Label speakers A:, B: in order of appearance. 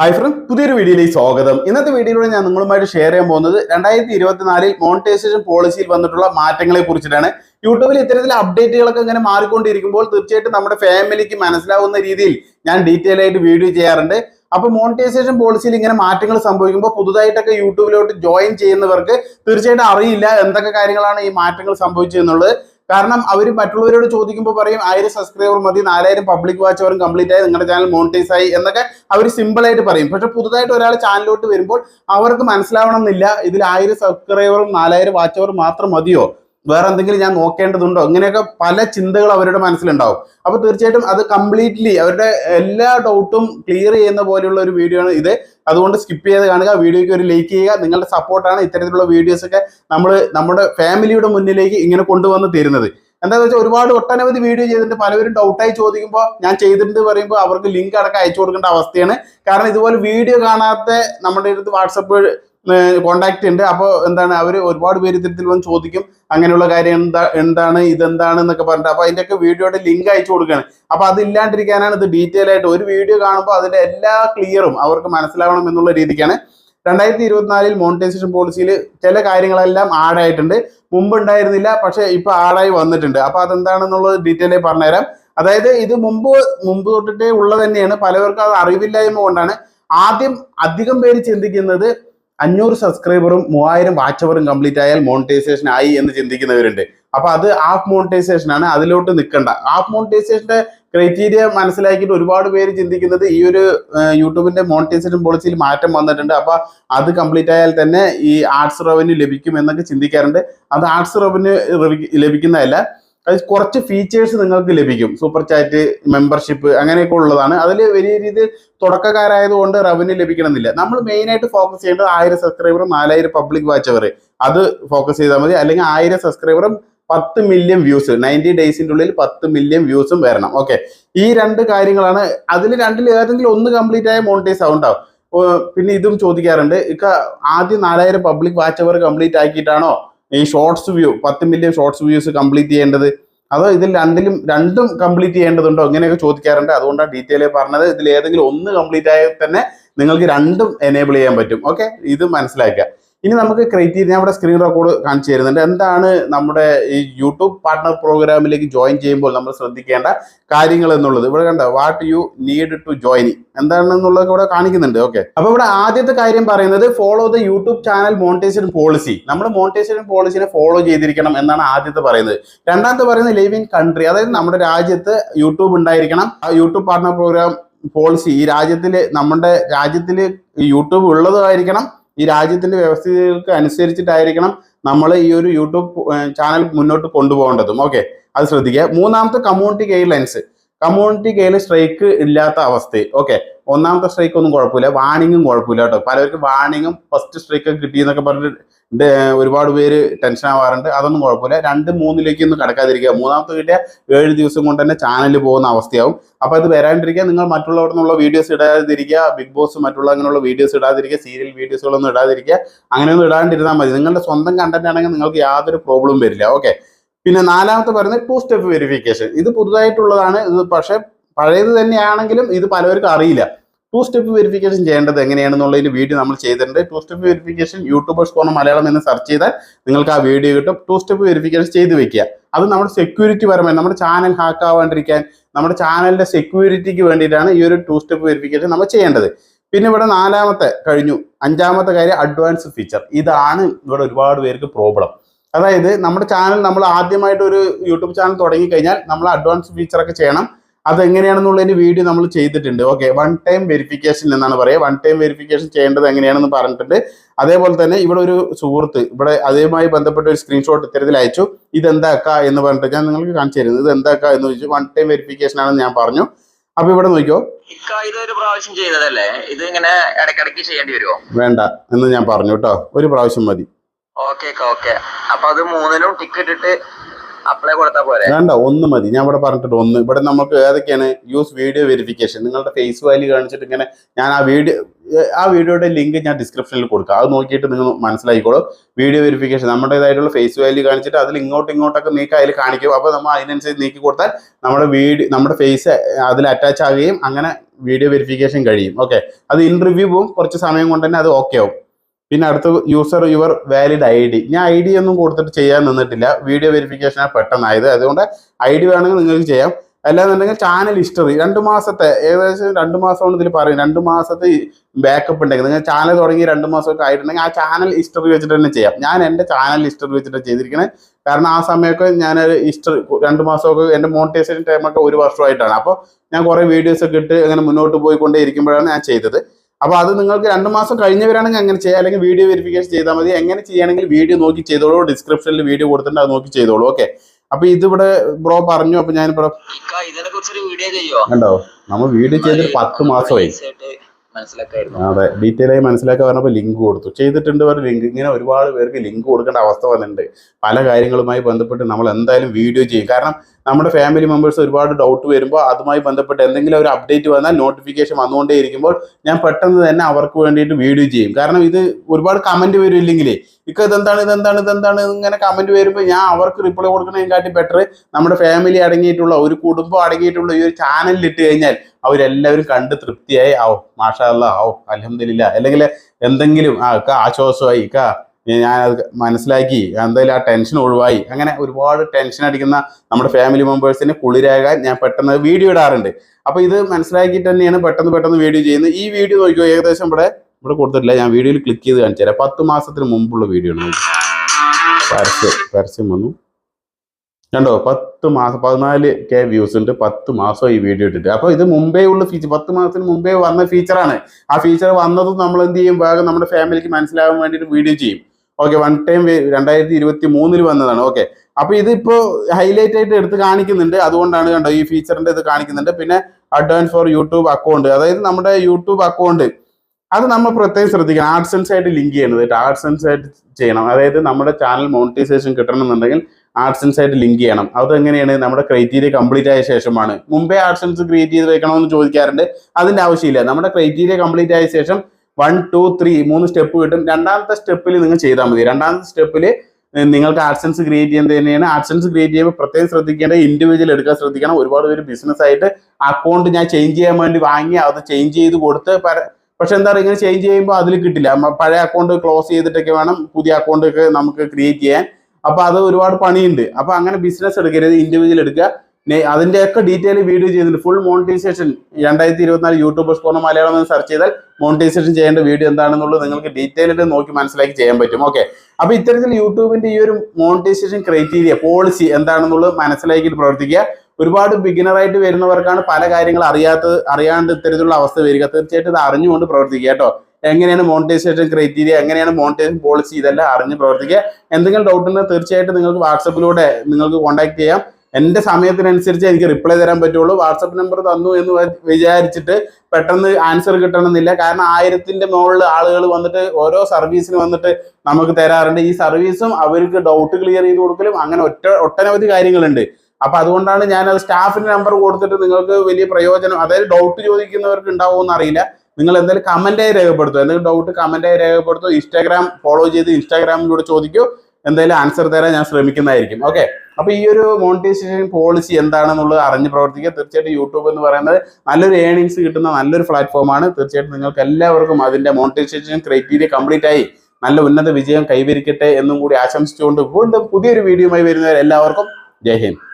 A: Hi front പുതിയൊരു വീഡിയോയിലേക്ക് സ്വാഗതം. ഇന്നത്തെ വീഡിയോയിലൂടെ ഞാൻ നിങ്ങളുമായിട്ട് ഷെയർ ചെയ്യാൻ പോകുന്നത് രണ്ടായിരത്തി ഇരുപത്തിനാലിൽ മോണിറ്റൈസേഷൻ പോളിസിയിൽ വന്നിട്ടുള്ള മാറ്റങ്ങളെ കുറിച്ചിട്ടാണ്. യൂട്യൂബിൽ ഇത്തരത്തിലെ അപ്ഡേറ്റുകളൊക്കെ ഇങ്ങനെ മാറിക്കൊണ്ടിരിക്കുമ്പോൾ തീർച്ചയായിട്ടും നമ്മുടെ ഫാമിലിക്ക് മനസ്സിലാവുന്ന രീതിയിൽ ഞാൻ ഡീറ്റെയിൽ ആയിട്ട് വീഡിയോ ചെയ്യാറുണ്ട്. അപ്പൊ മോണിറ്റൈസേഷൻ പോളിസിയിൽ ഇങ്ങനെ മാറ്റങ്ങൾ സംഭവിക്കുമ്പോൾ പുതുതായിട്ടൊക്കെ യൂട്യൂബിലോട്ട് ജോയിൻ ചെയ്യുന്നവർക്ക് തീർച്ചയായിട്ടും അറിയില്ല എന്തൊക്കെ കാര്യങ്ങളാണ് ഈ മാറ്റങ്ങൾ സംഭവിച്ചതെന്നുള്ളത്. കാരണം അവർ മറ്റുള്ളവരോട് ചോദിക്കുമ്പോൾ പറയും ആയിരം സബ്സ്ക്രൈബർ മതി നാലായിരം പബ്ലിക് വാച്ച് കംപ്ലീറ്റ് ആയി നിങ്ങളുടെ ചാനൽ മോണിറ്റൈസ് ആയി എന്നൊക്കെ അവർ സിമ്പിളായിട്ട് പറയും. പക്ഷെ പുതുതായിട്ട് ഒരാൾ ചാനലിലോട്ട് വരുമ്പോൾ അവർക്ക് മനസ്സിലാവണം എന്നില്ല ഇതിൽ ആയിരം സബ്സ്ക്രൈബറും നാലായിരം വാച്ച് മാത്രം മതിയോ? വേറെ എന്തെങ്കിലും ഞാൻ നോക്കേണ്ടതുണ്ടോ? ഇങ്ങനെയൊക്കെ പല ചിന്തകൾ അവരുടെ മനസ്സിലുണ്ടാവും. അപ്പൊ തീർച്ചയായിട്ടും അത് കംപ്ലീറ്റ്ലി അവരുടെ എല്ലാ ഡൗട്ടും ക്ലിയർ ചെയ്യുന്ന പോലെയുള്ള ഒരു വീഡിയോ ആണ് ഇത്. അതുകൊണ്ട് സ്കിപ്പ് ചെയ്ത് കാണുക. വീഡിയോയ്ക്ക് ഒരു ലൈക്ക് ചെയ്യുക. നിങ്ങളുടെ സപ്പോർട്ടാണ് ഇത്തരത്തിലുള്ള വീഡിയോസൊക്കെ നമ്മൾ നമ്മുടെ ഫാമിലിയുടെ മുന്നിലേക്ക് ഇങ്ങനെ കൊണ്ടുവന്ന് തരുന്നത്. എന്താണെന്ന് വെച്ചാൽ ഒരുപാട് ഒട്ടനവധി വീഡിയോ ചെയ്തിട്ട് പലവരും ഡൗട്ടായി ചോദിക്കുമ്പോൾ ഞാൻ ചെയ്തിട്ടുണ്ട് പറയുമ്പോൾ അവർക്ക് ലിങ്ക് അടക്കം അയച്ചു കൊടുക്കേണ്ട അവസ്ഥയാണ്. കാരണം ഇതുപോലെ വീഡിയോ കാണാത്ത നമ്മുടെ അടുത്ത് വാട്സപ്പ് കോണ്ടാക്ട് ഉണ്ട്. അപ്പോൾ എന്താണ് അവർ ഒരുപാട് പേര് ഇത്തരത്തിൽ വന്ന് ചോദിക്കും അങ്ങനെയുള്ള കാര്യം എന്താ എന്താണ് ഇതെന്താണ് എന്നൊക്കെ പറഞ്ഞിട്ട്. അപ്പോൾ അതിന്റെയൊക്കെ വീഡിയോയുടെ ലിങ്ക് അയച്ചു കൊടുക്കുകയാണ്. അപ്പോൾ അതില്ലാണ്ടിരിക്കാനാണ് ഇത് ഡീറ്റെയിൽ ആയിട്ട് ഒരു വീഡിയോ കാണുമ്പോൾ അതിന്റെ എല്ലാ ക്ലിയറും അവർക്ക് മനസ്സിലാവണം എന്നുള്ള രീതിക്കാണ്. രണ്ടായിരത്തി ഇരുപത്തിനാലിൽ മോണിറ്റൈസേഷൻ പോളിസിയിൽ ചില കാര്യങ്ങളെല്ലാം ആഡായിട്ടുണ്ട് മുമ്പ് ഉണ്ടായിരുന്നില്ല പക്ഷേ ഇപ്പോൾ ആഡായി വന്നിട്ടുണ്ട്. അപ്പൊ അതെന്താണെന്നുള്ളത് ഡീറ്റെയിൽ ആയി പറഞ്ഞുതരാം. അതായത് ഇത് മുമ്പ് മുമ്പ് തൊട്ടിട്ടേ ഉള്ളത് തന്നെയാണ്. പലവർക്കും അത് അറിവില്ലായ്മ കൊണ്ടാണ് ആദ്യം അധികം പേര് ചിന്തിക്കുന്നത് അഞ്ഞൂറ് സബ്സ്ക്രൈബറും മൂവായിരം വാച്ച് അവറും കംപ്ലീറ്റ് ആയാൽ മോണിറ്റൈസേഷൻ ആയി എന്ന് ചിന്തിക്കുന്നവരുണ്ട്. അപ്പൊ അത് ആപ്പ് മോണിറ്റൈസേഷൻ ആണ്. അതിലോട്ട് നിൽക്കണ്ട ആപ്പ് മോണിറ്റൈസേഷന്റെ ക്രൈറ്റീരിയ മനസ്സിലാക്കിയിട്ട് ഒരുപാട് പേര് ചിന്തിക്കുന്നത് ഈ ഒരു യൂട്യൂബിന്റെ മോണിറ്റൈസേഷൻ പോളിസിയിൽ മാറ്റം വന്നിട്ടുണ്ട്. അപ്പൊ അത് കംപ്ലീറ്റ് ആയാൽ തന്നെ ഈ ആർട്സ് റവന്യൂ ലഭിക്കും എന്നൊക്കെ ചിന്തിക്കാറുണ്ട്. അത് ആർട്സ് റവന്യൂ ലഭിക്കുന്നതല്ല. അത് കുറച്ച് ഫീച്ചേഴ്സ് നിങ്ങൾക്ക് ലഭിക്കും. സൂപ്പർ ചാറ്റ് മെമ്പർഷിപ്പ് അങ്ങനെയൊക്കെ ഉള്ളതാണ്. അതിൽ വലിയ രീതിയിൽ തുടക്കക്കാരായതുകൊണ്ട് റവന്യൂ ലഭിക്കണമെന്നില്ല. നമ്മൾ മെയിനായിട്ട് ഫോക്കസ് ചെയ്യേണ്ടത് ആയിരം സബ്സ്ക്രൈബറും നാലായിരം പബ്ലിക് വാച്ച് അവർ. അത് ഫോക്കസ് ചെയ്താൽ മതി. അല്ലെങ്കിൽ ആയിരം സബ്സ്ക്രൈബറും പത്ത് മില്യൺ വ്യൂസ് നയന്റി ഡേയ്സിന്റെ ഉള്ളിൽ പത്ത് മില്യൺ വ്യൂസും വരണം. ഓക്കെ ഈ രണ്ട് കാര്യങ്ങളാണ്. അതിൽ രണ്ടിൽ ഏതെങ്കിലും ഒന്ന് കംപ്ലീറ്റ് ആയ മോണിറ്റൈസ് ആവുണ്ടാവും. പിന്നെ ഇതും ചോദിക്കാറുണ്ട്. ഇക്ക ആദ്യം നാലായിരം പബ്ലിക് വാച്ച് അവർ കംപ്ലീറ്റ് ആക്കിയിട്ടാണോ? ഈ ഷോർട്സ് വ്യൂ പത്ത് മില്യൺ ഷോർട്സ് വ്യൂസ് കംപ്ലീറ്റ് ചെയ്യേണ്ടത്. അതോ ഇതിൽ രണ്ടിലും രണ്ടും കംപ്ലീറ്റ് ചെയ്യേണ്ടതുണ്ടോ? ഇങ്ങനെയൊക്കെ ചോദിക്കാറുണ്ട്. അതുകൊണ്ടാണ് ഡീറ്റെയിൽ പറഞ്ഞത്. ഇതിൽ ഏതെങ്കിലും ഒന്ന് കംപ്ലീറ്റ് ആയാൽ തന്നെ നിങ്ങൾക്ക് രണ്ടും എനേബിൾ ചെയ്യാൻ പറ്റും. ഓക്കെ ഇത് മനസ്സിലാക്കുക. ഇനി നമുക്ക് ക്രൈറ്റീരിയ നമ്മുടെ സ്ക്രീൻ റെക്കോർഡ് കാണിച്ചു തരുന്നുണ്ട്. എന്താണ് നമ്മുടെ ഈ യൂട്യൂബ് പാർട്ട്ണർ പ്രോഗ്രാമിലേക്ക് ജോയിൻ ചെയ്യുമ്പോൾ നമ്മൾ ശ്രദ്ധിക്കേണ്ട കാര്യങ്ങൾ എന്നുള്ളത്? ഇവിടെ കണ്ട? What you need to join എന്താണെന്നുള്ളത് ഇവിടെ കാണിക്കുന്നുണ്ട്. ഓക്കെ അപ്പൊ ഇവിടെ ആദ്യത്തെ കാര്യം പറയുന്നത് follow the YouTube channel monetization policy നമ്മൾ മോണിറ്റൈസേഷൻ പോളിസിനെ ഫോളോ ചെയ്തിരിക്കണം എന്നാണ് ആദ്യത്തെ പറയുന്നത്. രണ്ടാമത്തെ പറയുന്നത് ലിവ് ഇൻ കൺട്രി അതായത് നമ്മുടെ രാജ്യത്ത് യൂട്യൂബ് ഉണ്ടായിരിക്കണം. ആ യൂട്യൂബ് പാർട്ണർ പ്രോഗ്രാം പോളിസി ഈ രാജ്യത്തിൽ നമ്മുടെ രാജ്യത്തിൽ യൂട്യൂബ് ഉള്ളതായിരിക്കണം ഈ രാജ്യത്തിന്റെ വ്യവസ്ഥകൾക്ക് അനുസരിച്ചിട്ടായിരിക്കണം നമ്മൾ ഈ ഒരു യൂട്യൂബ് ചാനൽ മുന്നോട്ട് കൊണ്ടുപോകേണ്ടതും. ഓക്കെ അത് ശ്രദ്ധിക്കുക. മൂന്നാമത്തെ community guidelines community guide strike ഇല്ലാത്ത അവസ്ഥ. ഓക്കെ ഒന്നാമത്തെ സ്ട്രൈക്ക് ഒന്നും കുഴപ്പമില്ല. വാണിങ്ങും കുഴപ്പമില്ല കേട്ടോ. പലർക്ക് വാണിങ്ങും ഫസ്റ്റ് സ്ട്രൈക്ക് കിട്ടിയെന്നൊക്കെ പറഞ്ഞിട്ട് ഒരുപാട് പേര് ടെൻഷൻ ആവാറുണ്ട്. അതൊന്നും കുഴപ്പമില്ല. രണ്ട് മൂന്നിലേക്ക് ഒന്നും കിടക്കാതിരിക്കുക. മൂന്നാമത്തെ കിട്ടിയ ഏഴ് ദിവസം കൊണ്ട് തന്നെ ചാനലിൽ പോകുന്ന അവസ്ഥയാവും. അപ്പൊ അത് വരാണ്ടിരിക്കുക. നിങ്ങൾ മറ്റുള്ളവരുടെ നിന്നുള്ള വീഡിയോസ് ഇടാതിരിക്കുക. ബിഗ് ബോസ് മറ്റുള്ള അങ്ങനെയുള്ള വീഡിയോസ് ഇടാതിരിക്കുക. സീരിയൽ വീഡിയോസുകളൊന്നും ഇടാതിരിക്കുക. അങ്ങനെയൊന്നും ഇടാണ്ടിരുന്നാൽ മതി. നിങ്ങളുടെ സ്വന്തം കണ്ടന്റ് ആണെങ്കിൽ നിങ്ങൾക്ക് യാതൊരു പ്രോബ്ലം വരില്ല. ഓക്കെ പിന്നെ നാലാമത്തെ പറയുന്നത് ടു സ്റ്റെപ്പ് വെരിഫിക്കേഷൻ ഇത് പുതുതായിട്ടുള്ളതാണ്. ഇത് പക്ഷേ പഴയത് തന്നെയാണെങ്കിലും ഇത് പലവർക്കും അറിയില്ല. ടു സ്റ്റെപ്പ് വെരിഫിക്കേഷൻ ചെയ്യേണ്ടത് എങ്ങനെയാണെന്നുള്ളതിൽ വീഡിയോ നമ്മൾ ചെയ്തിട്ടുണ്ട്. ടു സ്റ്റെപ്പ് വെരിഫിക്കേഷൻ യൂട്യൂബേഴ്സ് കോണം മലയാളം എന്ന് സെർച്ച് ചെയ്താൽ നിങ്ങൾക്ക് ആ വീഡിയോ കിട്ടും. ടു സ്റ്റെപ്പ് വെരിഫിക്കേഷൻ ചെയ്ത് വെക്കുക. അത് നമ്മുടെ സെക്യൂരിറ്റി പരമായി നമ്മുടെ ചാനൽ ഹാക്ക് ആവാണ്ടിരിക്കാൻ നമ്മുടെ ചാനലിന്റെ സെക്യൂരിറ്റിക്ക് വേണ്ടിയിട്ടാണ് ഈ ഒരു ടു സ്റ്റെപ്പ് വെരിഫിക്കേഷൻ നമ്മൾ ചെയ്യേണ്ടത്. പിന്നെ ഇവിടെ നാലാമത്തെ കഴിഞ്ഞു. അഞ്ചാമത്തെ കാര്യം അഡ്വാൻസ് ഫീച്ചർ ഇതാണ് ഇവിടെ ഒരുപാട് പേർക്ക് പ്രോബ്ലം അതായത് നമ്മുടെ ചാനൽ നമ്മൾ ആദ്യമായിട്ട് ഒരു യൂട്യൂബ് ചാനൽ തുടങ്ങി കഴിഞ്ഞാൽ നമ്മൾ അഡ്വാൻസ് ഫീച്ചറൊക്കെ ചെയ്യണം. അത് എങ്ങനെയാണെന്നുള്ളതിന് വീഡിയോ നമ്മൾ ചെയ്തിട്ടുണ്ട്. ഓക്കെ വൺ ടൈം വെരിഫിക്കേഷൻ എന്നാണ് പറയുക. വൺ ടൈം വെരിഫിക്കേഷൻ ചെയ്യേണ്ടത് എങ്ങനെയാണെന്ന് പറഞ്ഞിട്ടുണ്ട്. അതേപോലെ തന്നെ ഇവിടെ ഒരു സുഹൃത്ത് ഇവിടെ അതേമായി ബന്ധപ്പെട്ട ഒരു സ്ക്രീൻഷോട്ട് ഇത്തരത്തിൽ അയച്ചു. ഇത് എന്താക്ക എന്ന് പറഞ്ഞിട്ട് ഞാൻ നിങ്ങൾക്ക് കാണിച്ചു തരുന്നത് ഇത് എന്താക്ക എന്ന് ചോദിച്ചു വൺ ടൈം വെരിഫിക്കേഷൻ ആണെന്ന് ഞാൻ പറഞ്ഞു. അപ്പൊ ഇവിടെ നോക്കിയോ
B: പ്രാവശ്യം ചെയ്തതല്ലേ ഇത് ഇങ്ങനെ ഇടയ്ക്കിടയ്ക്ക് ചെയ്യേണ്ടി വരുമോ
A: വേണ്ട എന്ന് ഞാൻ പറഞ്ഞു കേട്ടോ. ഒരു പ്രാവശ്യം മതി.
B: ഓക്കെ ഓക്കെ അപ്പൊ അത് മൂന്നിലും ടിക്കറ്റ് ഇട്ടിട്ട് അപ്ലൈ കൊടുത്താ പോരെ?
A: വേണ്ട ഒന്ന് മതി. ഞാൻ ഇവിടെ പറഞ്ഞിട്ടുണ്ട് ഒന്ന്. ഇവിടെ നമുക്ക് ഏതൊക്കെയാണ് യൂസ് വീഡിയോ വെരിഫിക്കേഷൻ നിങ്ങളുടെ ഫേസ് വാല്യൂ കാണിച്ചിട്ട് ഇങ്ങനെ ഞാൻ ആ വീഡിയോ ആ വീഡിയോയുടെ ലിങ്ക് ഞാൻ ഡിസ്ക്രിപ്ഷനിൽ കൊടുക്കാം. അത് നോക്കിയിട്ട് നിങ്ങൾ മനസ്സിലാക്കിക്കോളും. വീഡിയോ വെരിഫിക്കേഷൻ നമ്മുടേതായിട്ടുള്ള ഫേസ് വാല്യൂ കാണിച്ചിട്ട് അതിൽ ഇങ്ങോട്ടും ഇങ്ങോട്ടൊക്കെ നീക്കം അതിൽ കാണിക്കും. അപ്പോൾ നമ്മൾ അതിനനുസരിച്ച് നീക്കി കൊടുത്താൽ നമ്മുടെ വീഡിയോ നമ്മുടെ ഫേസ് അതിൽ അറ്റാച്ച് ആവുകയും അങ്ങനെ വീഡിയോ വെരിഫിക്കേഷൻ കഴിയും. ഓക്കെ അത് ഇൻ റിവ്യൂ കുറച്ച് സമയം കൊണ്ട് തന്നെ അത് ഓക്കെ ആവും. പിന്നെ അടുത്ത user your valid I D ഞാൻ ഐ ഡി ഒന്നും കൊടുത്തിട്ട് ചെയ്യാൻ നിന്നിട്ടില്ല. വീഡിയോ വെരിഫിക്കേഷനാണ് പെട്ടെന്നായത്. അതുകൊണ്ട് ഐ ഡി വേണമെങ്കിൽ നിങ്ങൾക്ക് ചെയ്യാം. അല്ലാന്നുണ്ടെങ്കിൽ ചാനൽ ഹിസ്റ്ററി രണ്ട് മാസത്തെ ഏകദേശം രണ്ട് മാസമാണ് ഇതിൽ പറയും. രണ്ട് മാസത്തെ ബാക്കപ്പ് ഉണ്ടെങ്കിൽ. നിങ്ങൾ ചാനൽ തുടങ്ങി രണ്ട് മാസമൊക്കെ ആയിട്ടുണ്ടെങ്കിൽ ആ ചാനൽ ഹിസ്റ്ററി വെച്ചിട്ട് തന്നെ ചെയ്യാം. ഞാൻ എന്റെ ചാനൽ ഹിസ്റ്ററി വെച്ചിട്ട് ചെയ്തിരിക്കുന്നത് കാരണം ആ സമയമൊക്കെ ഞാൻ ഹിസ്റ്ററി രണ്ട് മാസമൊക്കെ എന്റെ മോണിറ്റൈസേഷൻ ടൈമൊക്കെ ഒരു വർഷമായിട്ടാണ്. അപ്പോൾ ഞാൻ കുറേ വീഡിയോസൊക്കെ ഇട്ട് അങ്ങനെ മുന്നോട്ട് പോയിക്കൊണ്ടേ ഇരിക്കുമ്പോഴാണ് ഞാൻ ചെയ്തത്. അപ്പോൾ അത് നിങ്ങൾക്ക് രണ്ട് മാസം കഴിഞ്ഞവരാണെങ്കിൽ അങ്ങനെ ചെയ്യാം. അല്ലെങ്കിൽ വീഡിയോ വെരിഫിക്കേഷൻ ചെയ്താൽ മതി. എങ്ങനെ ചെയ്യുകയാണെങ്കിൽ വീഡിയോ നോക്കി ചെയ്തോളൂ. ഡിസ്ക്രിപ്ഷനിൽ വീഡിയോ കൊടുത്തിട്ടുണ്ട് അത് നോക്കി ചെയ്തോളൂ. ഓക്കെ അപ്പൊ ഇതിവിടെ ബ്രോ പറഞ്ഞു. അപ്പൊ ഞാൻ
B: ചെയ്യോ?
A: കണ്ടോ? നമ്മൾ വീഡിയോ ചെയ്തിട്ട് പത്ത് മാസമായി. അതെ. ഡീറ്റെയിൽ ആയി മനസ്സിലാക്കാൻ പറഞ്ഞപ്പോൾ ലിങ്ക് കൊടുത്തു. ചെയ്തിട്ടുണ്ട് ഒരു ലിങ്ക് ഇങ്ങനെ ഒരുപാട് പേർക്ക് ലിങ്ക് കൊടുക്കേണ്ട അവസ്ഥ വന്നിട്ടുണ്ട്. പല കാര്യങ്ങളുമായി ബന്ധപ്പെട്ട് നമ്മൾ എന്തായാലും വീഡിയോ ചെയ്യും. കാരണം നമ്മുടെ ഫാമിലി മെമ്പേഴ്സ് ഒരുപാട് ഡൗട്ട് വരുമ്പോൾ അതുമായി ബന്ധപ്പെട്ട് എന്തെങ്കിലും ഒരു അപ്ഡേറ്റ് വന്നാൽ നോട്ടിഫിക്കേഷൻ വന്നുകൊണ്ടേ ഇരിക്കുമ്പോൾ ഞാൻ പെട്ടെന്ന് തന്നെ അവർക്ക് വേണ്ടിയിട്ട് വീഡിയോ ചെയ്യും. കാരണം ഇത് ഒരുപാട് കമന്റ് വരുമില്ലെങ്കിലേ ഇക്ക ഇതെന്താണ് ഇതെന്താണ് ഇതെന്താണ് ഇങ്ങനെ കമന്റ് വരുമ്പോൾ ഞാൻ അവർക്ക് റിപ്ലൈ കൊടുക്കുന്നതിനെക്കാട്ടി ബെറ്റർ നമ്മുടെ ഫാമിലി അടങ്ങിയിട്ടുള്ള ഒരു കുടുംബം അടങ്ങിയിട്ടുള്ള ഈ ഒരു ചാനലിൽ ഇട്ട് കഴിഞ്ഞാൽ അവരെല്ലാവരും കണ്ട് തൃപ്തിയായി. ആവോ മാഷാ അല്ല ഓ അലഹമില്ല അല്ലെങ്കിൽ എന്തെങ്കിലും ആ ഇക്ക ആശ്വാസമായി ഇക്ക ഞാൻ അത് മനസ്സിലാക്കി എന്തായാലും ആ ടെൻഷൻ ഒഴിവായി. അങ്ങനെ ഒരുപാട് ടെൻഷൻ അടിക്കുന്ന നമ്മുടെ ഫാമിലി മെമ്പേഴ്സിന് കുളിരാകാൻ ഞാൻ പെട്ടെന്ന് വീഡിയോ ഇടാറുണ്ട്. അപ്പോൾ ഇത് മനസ്സിലാക്കിയിട്ട് തന്നെയാണ് പെട്ടെന്ന് പെട്ടെന്ന് വീഡിയോ ചെയ്യുന്നത്. ഈ വീഡിയോ നോക്കിയോ ഏകദേശം ഇവിടെ ഇവിടെ കൊടുത്തിട്ടില്ല. ഞാൻ വീഡിയോയിൽ ക്ലിക്ക് ചെയ്ത് കാണിച്ചു തരാം. പത്ത് മാസത്തിന് മുമ്പുള്ള വീഡിയോ ആണ്. പരസ്യം പരസ്യം വന്നു. കണ്ടോ പത്ത് മാസം പതിനാല് കെ വ്യൂസ് ഉണ്ട്. പത്ത് മാസം ഈ വീഡിയോ ഇട്ടിട്ട്. അപ്പോൾ ഇത് മുമ്പേ ഉള്ള ഫീച്ചർ പത്ത് മാസത്തിന് മുമ്പേ വന്ന ഫീച്ചറാണ് ആ ഫീച്ചർ വന്നതും നമ്മൾ എന്ത് ചെയ്യും? വേഗം നമ്മുടെ ഫാമിലിക്ക് മനസ്സിലാകാൻ വേണ്ടിയിട്ട് വീഡിയോ ചെയ്യും. ഓക്കെ വൺ ടൈം രണ്ടായിരത്തി ഇരുപത്തി മൂന്നിൽ വന്നതാണ്. ഓക്കെ അപ്പൊ ഇതിപ്പോ ഹൈലൈറ്റ് ആയിട്ട് എടുത്ത് കാണിക്കുന്നുണ്ട്. അതുകൊണ്ടാണ് കണ്ടോ ഈ ഫീച്ചറിന്റെ ഇത് കാണിക്കുന്നുണ്ട്. പിന്നെ അഡ്വാൻസ് ഫോർ യൂട്യൂബ് അക്കൗണ്ട് അതായത് നമ്മുടെ യൂട്യൂബ് അക്കൗണ്ട് അത് നമ്മൾ പ്രത്യേകം ശ്രദ്ധിക്കണം. ആർട്സ് സെൻസ് ആയിട്ട് ലിങ്ക് ചെയ്യണത് ആർട്സ് സെൻസ് ആയിട്ട് ചെയ്യണം. അതായത് നമ്മുടെ ചാനൽ മോണിറ്റൈസേഷൻ കിട്ടണമെന്നുണ്ടെങ്കിൽ ആഡ്സൻസ് ആയിട്ട് ലിങ്ക് ചെയ്യണം. അത് എങ്ങനെയാണ് നമ്മുടെ ക്രൈറ്റീരിയ കംപ്ലീറ്റ് ആയ ശേഷമാണ്. മുമ്പേ ആർട്സ് സെൻസ് ക്രിയേറ്റ് ചെയ്ത് വെക്കണമെന്ന് ചോദിക്കാറുണ്ട്. അതിന്റെ ആവശ്യമില്ല. നമ്മുടെ ക്രൈറ്റീരിയ കംപ്ലീറ്റ് ആയ ശേഷം വൺ ടു ത്രീ മൂന്ന് സ്റ്റെപ്പ് കിട്ടും. രണ്ടാമത്തെ സ്റ്റെപ്പിൽ നിങ്ങൾ ചെയ്താൽ മതി. രണ്ടാമത്തെ സ്റ്റെപ്പിൽ നിങ്ങൾക്ക് ആഡ്സൻസ് ക്രിയേറ്റ് ചെയ്യുന്നത് തന്നെയാണ്. ആഡ്സൻസ് ക്രിയേറ്റ് ചെയ്യുമ്പോൾ പ്രത്യേകം ശ്രദ്ധിക്കേണ്ട ഇൻഡിവിജ്വൽ എടുക്കാൻ ശ്രദ്ധിക്കണം. ഒരുപാട് പേര് ബിസിനസ് ആയിട്ട് അക്കൗണ്ട് ഞാൻ ചേഞ്ച് ചെയ്യാൻ വേണ്ടി വാങ്ങി അത് ചേഞ്ച് ചെയ്ത് കൊടുത്ത് പക്ഷെ എന്താ പറയുക ഇങ്ങനെ ചേഞ്ച് ചെയ്യുമ്പോൾ അതിൽ കിട്ടില്ല. പഴയ അക്കൗണ്ട് ക്ലോസ് ചെയ്തിട്ടൊക്കെ വേണം പുതിയ അക്കൗണ്ട് ഒക്കെ നമുക്ക് ക്രിയേറ്റ് ചെയ്യാൻ. അപ്പോൾ അത് ഒരുപാട് പണിയുണ്ട്. അപ്പോൾ അങ്ങനെ ബിസിനസ് എടുക്കരുത് ഇൻഡിവിജ്വൽ എടുക്കുക. അതിന്റെയൊക്കെ ഡീറ്റെയിൽ വീഡിയോ ചെയ്തിട്ടുണ്ട് ഫുൾ മോണിറ്റൈസേഷൻ രണ്ടായിരത്തി ഇരുപത്തിനാല് യൂട്യൂബേഴ്സ് കോർണർ മലയാളം എന്ന് സെർച്ച് ചെയ്താൽ മോണിറ്റൈസേഷൻ ചെയ്യേണ്ട വീഡിയോ എന്താണെന്നുള്ളത് നിങ്ങൾക്ക് ഡീറ്റെയിലിട്ട് നോക്കി മനസ്സിലാക്കി ചെയ്യാൻ പറ്റും. ഓക്കെ അപ്പൊ ഇത്തരത്തിൽ യൂട്യൂബിന്റെ ഈ ഒരു മോണിറ്റൈസേഷൻ ക്രൈറ്റീരിയ പോളിസി എന്താണെന്നുള്ളത് മനസ്സിലാക്കിയിട്ട് പ്രവർത്തിക്കുക. ഒരുപാട് ബിഗിനറായിട്ട് വരുന്നവർക്കാണ് പല കാര്യങ്ങൾ അറിയാത്തത് അറിയാണ്ട് ഇത്തരത്തിലുള്ള അവസ്ഥ വരിക. തീർച്ചയായിട്ടും ഇത് അറിഞ്ഞുകൊണ്ട് പ്രവർത്തിക്കുക കേട്ടോ. എങ്ങനെയാണ് മോണിറ്റൈസേഷൻ ക്രൈറ്റീരിയ എങ്ങനെയാണ് മോണിറ്റൈസേഷൻ പോളിസി ഇതെല്ലാം അറിഞ്ഞ് പ്രവർത്തിക്കുക. എന്തെങ്കിലും ഡൗട്ട് ഉണ്ടെങ്കിൽ തീർച്ചയായിട്ടും നിങ്ങൾക്ക് വാട്സപ്പിലൂടെ നിങ്ങൾക്ക് കോൺടാക്ട് ചെയ്യാം. എന്റെ സമയത്തിനനുസരിച്ച് എനിക്ക് റിപ്ലൈ തരാൻ പറ്റുള്ളൂ. വാട്സപ്പ് നമ്പർ തന്നു എന്ന് വിചാരിച്ചിട്ട് പെട്ടെന്ന് ആൻസർ കിട്ടണമെന്നില്ല. കാരണം ആയിരത്തിന്റെ മുകളിൽ ആളുകൾ വന്നിട്ട് ഓരോ സർവീസിന് വന്നിട്ട് നമുക്ക് തരാറുണ്ട്. ഈ സർവീസും അവർക്ക് ഡൗട്ട് ക്ലിയർ ചെയ്ത് കൊടുക്കലും അങ്ങനെ ഒറ്റ ഒട്ടനവധി കാര്യങ്ങളുണ്ട്. അപ്പൊ അതുകൊണ്ടാണ് ഞാൻ അത് സ്റ്റാഫിന്റെ നമ്പർ കൊടുത്തിട്ട് നിങ്ങൾക്ക് വലിയ പ്രയോജനം അതായത് ഡൗട്ട് ചോദിക്കുന്നവർക്ക് ഉണ്ടാവുമെന്ന് അറിയില്ല. നിങ്ങൾ എന്തായാലും കമന്റായി രേഖപ്പെടുത്തുക. എന്തെങ്കിലും ഡൗട്ട് കമന്റായി രേഖപ്പെടുത്തുക ഇൻസ്റ്റാഗ്രാം ഫോളോ ചെയ്ത് ഇൻസ്റ്റാഗ്രാമിലൂടെ ചോദിക്കൂ. എന്തായാലും ആൻസർ തരാൻ ഞാൻ ശ്രമിക്കുന്നതായിരിക്കും. ഓക്കെ അപ്പൊ ഈ ഒരു മോണിറ്റൈസേഷൻ പോളിസി എന്താണെന്നുള്ളത് അറിഞ്ഞ് പ്രവർത്തിക്കുക. തീർച്ചയായിട്ടും യൂട്യൂബ് എന്ന് പറയുന്നത് നല്ലൊരു ഏണിങ്സ് കിട്ടുന്ന നല്ലൊരു പ്ലാറ്റ്ഫോമാണ് തീർച്ചയായിട്ടും നിങ്ങൾക്ക് എല്ലാവർക്കും അതിന്റെ മോണിറ്റൈസേഷൻ ക്രൈറ്റീരിയ കംപ്ലീറ്റ് ആയി നല്ല ഉന്നത വിജയം കൈവരിക്കട്ടെ എന്നും കൂടി ആശംസിച്ചുകൊണ്ട് വീണ്ടും പുതിയൊരു വീഡിയോയുമായി വരുന്നവർ എല്ലാവർക്കും ജയ് ഹിന്ദ്.